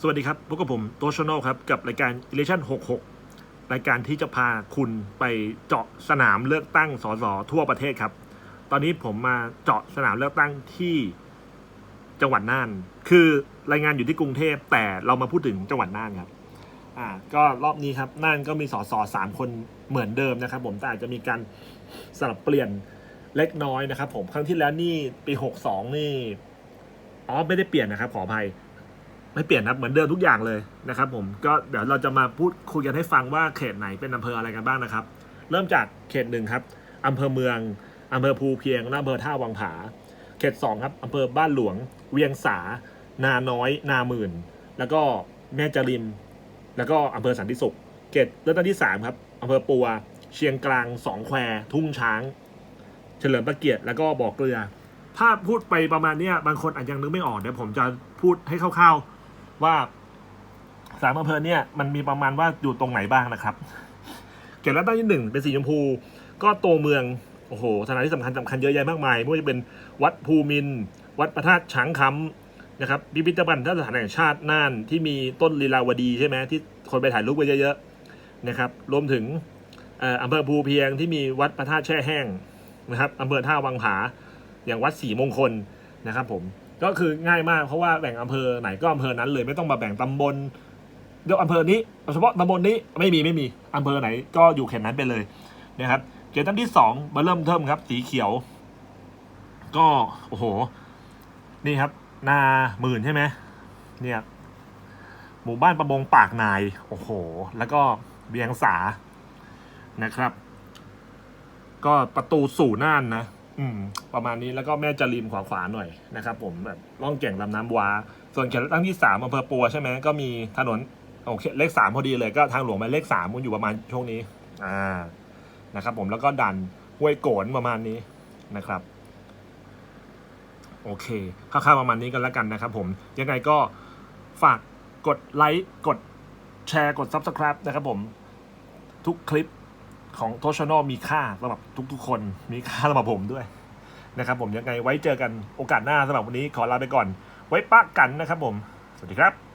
สวัสดีครับ พบกับผมโตชโนครับ กับรายการ Election 66 รายการที่จะพาคุณไปเจาะสนามเลือกตั้งสสทั่วประเทศครับ ตอนนี้ผมมาเจาะสนามเลือกตั้งที่จังหวัดน่าน คือรายงานอยู่ที่กรุงเทพแต่เรามาพูดถึงจังหวัดน่านครับ อ่า ก็รอบนี้ครับน่านก็มีสสสามคนเหมือนเดิมนะครับ ผมแต่อาจจะมีการสลับเปลี่ยนเล็กน้อยนะครับ ผมครั้งที่แล้วนี่ปีหกสองนี่อ๋อไม่ได้เปลี่ยนนะครับขออภัย ไม่เปลี่ยนนะครับเหมือนเดิมทุกอย่างเลยนะครับผมก็เดี๋ยวเราจะมาพูดคุยกันให้ฟังว่าเขตไหนเป็นอำเภออะไรกันบ้างนะครับ เริ่มจากเขตหนึ่งครับอำเภอเมืองอำเภอภูเพียงและอำเภอท่าวังผา เขตสองครับอำเภอบ้านหลวง เวียงสา นาน้อย นาหมื่น แล้วก็แม่จริม แล้วก็อำเภอสันติสุข เขตเลือกตั้งที่สามครับอำเภอปัว เชียงกลางสองแคว ทุ่งช้าง เฉลิมพระเกียรติแล้วก็บ่อเกลือ ถ้าพูดไปประมาณนี้บางคนอาจจะยังนึกไม่ออกเดี๋ยวผมจะพูดให้คร่าวๆ ว่าสามอำเภอเนี่ยมันมีประมาณว่าอยู่ตรงไหนบ้างนะครับ เขตเลือกตั้งที่หนึ่งเป็นสีชมพู ก็ตัวเมืองโอ้โหสถานที่สำคัญสำคัญเยอะแยะมากมายไม่ว่าจะเป็นวัดภูมิน วัดพระธาตุช้างคำนะครับพิพิธภัณฑ์สถานแห่งชาติน่านที่มีต้นลีลาวดีใช่ไหมที่คนไปถ่ายรูปไว้เยอะๆนะครับ รวมถึงอำเภอภูเพียงที่มีวัดพระธาตุแช่แห้งนะครับอำเภอท่าวังผาอย่างวัดศรีมงคลนะครับผม ก็คือง่ายมากเพราะว่าแบ่งอำเภอไหนก็อำเภอนั้นเลยไม่ต้องมาแบ่งตำบลเดี๋ยวอำเภอนี้เฉพาะตำบลนี้ไม่มีไม่มีอำเภอไหนก็อยู่เขตนั้นไปเลยนะครับเขตตั้งที่สองมาเริ่มเทิมครับ สีเขียว ก็โอ้โห นี่ครับ นาหมื่นใช่ไหมเนี่ยหมู่บ้านประมงปากนายโอ้โห แล้วก็เบียงสานะครับ ก็ประตูสู่น่านนะ อืม ประมาณนี้แล้วก็แม่จะริมขวาขวาหน่อยนะครับผมแบบล่องแก่งลำน้ำว้า ส่วนเขตเลือกตั้งที่สามอำเภอปัวใช่ไหมก็มีถนนโอเคเลขสามพอดีเลยก็ทางหลวงหมายเลขสามมันอยู่ประมาณช่วงนี้ อ่านะครับ ผมแล้วก็ดันห้วยโกนประมาณนี้นะครับ โอเคคร่าวๆประมาณนี้กันแล้วกันนะครับ ผมยังไงก็ฝากกดไลค์กดแชร์กด Subscribe นะครับผมทุกคลิป ของโทชโนมีค่าสำหรับทุกๆ คน มีค่าสำหรับผมด้วยนะครับผมยังไงไว้เจอกันโอกาสหน้าสำหรับวันนี้ขอลาไปก่อน ไว้ปะกันนะครับผม สวัสดีครับ